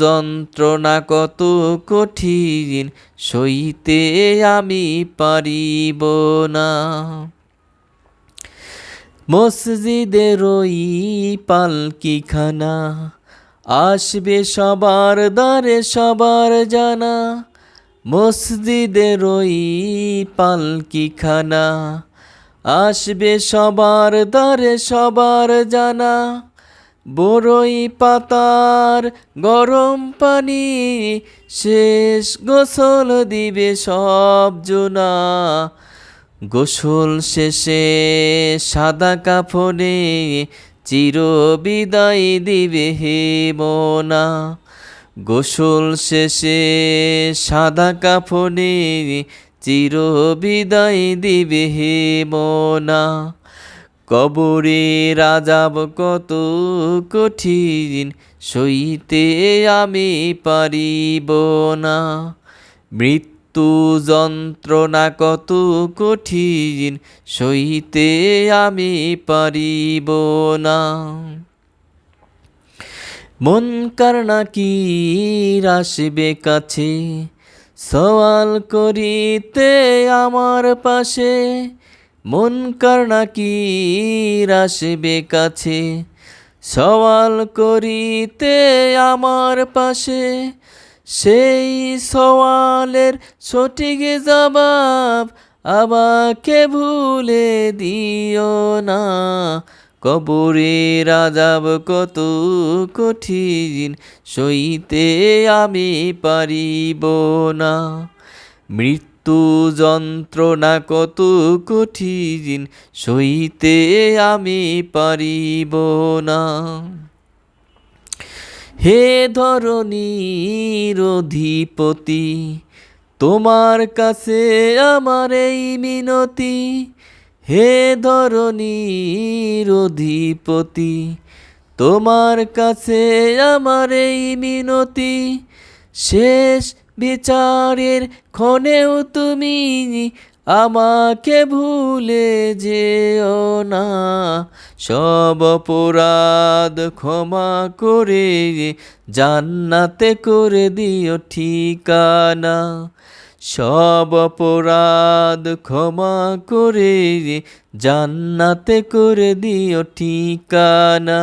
যন্ত্রণা, কত কঠিন, সইতে আমি পারিব না। মসজিদের ওই পালকিখানা, আসবে সবার দ্বারে সবার জানা। মসজিদের ওই পালকিখানা, আসবে সবার দ্বারে সবার জানা। বড়ই পাতার গরম পানি, শেষ গোসল দিবে সব জোনা। গোসল শেষে সাদা কাফনে চির বিদায় দিবে হে মনা। গোসল শেষে সাদা কাফনে চির বিদায় দিবে হে মনা। কবরে রাজাব কত কঠিন, সইতে আমি পারিব না। মৃত্যু যন্ত্রণা কত কঠিন, সইতে আমি পারিব না। মন কারণা কি আসবে কাছে? সওয়াল করিতে আমার পাশে। মন কারণা কি আসবে কাছে? সওয়াল করিতে আমার পাশে। সেই সওয়ালের সঠিক জবাব আমাকে ভুলে দিও না। কবরে রাজাব কত কঠিন, সইতে আমি পারিব না। মৃত্যু যন্ত্রণা কত কঠিন, সইতে আমি পারিব না। হে ধরণীর অধিপতি তোমার কাছে আমার এই মিনতি। হে ধরণীর অধিপতি তোমার কাছে আমার এই মিনতি। শেষ বিচারের ক্ষণেও তুমি আমাকে ভুলে যেও না। সব অপরাধ ক্ষমা করে জান্নাতে করে দিও ঠিকানা। সব অপরাধ ক্ষমা করে জান্নাতে করে দিও ঠিকানা।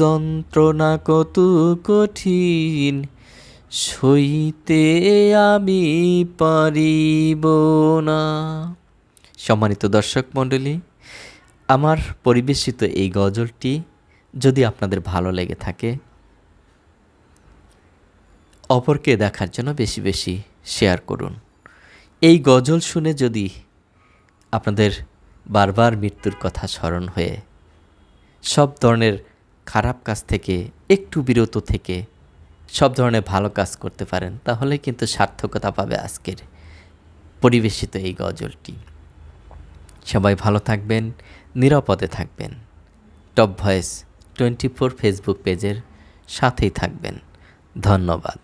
যন্ত্রণা কত কঠিন, সইতে আমি পারিব না। সম্মানিত দর্শক মণ্ডলী, আমার পরিবেশিত এই গজলটি যদি আপনাদের ভালো লেগে থাকে, অপরকে দেখার জন্য বেশি বেশি শেয়ার করুন। এই গজল শুনে যদি আপনাদের বারবার মৃত্যুর কথা স্মরণ হয়ে সব ধরনের খারাপ কাজ থেকে, একটু বিরত থেকে সব ধরনের ভালো কাজ করতে পারেন, তাহলে কিন্তু সার্থকতা পাবে আজকের পরিবেশিত এই গজলটি। সবাই ভালো থাকবেন, নিরাপদে থাকবেন। Top voice twenty four Facebook পেজের সাথেই থাকবেন। ধন্যবাদ।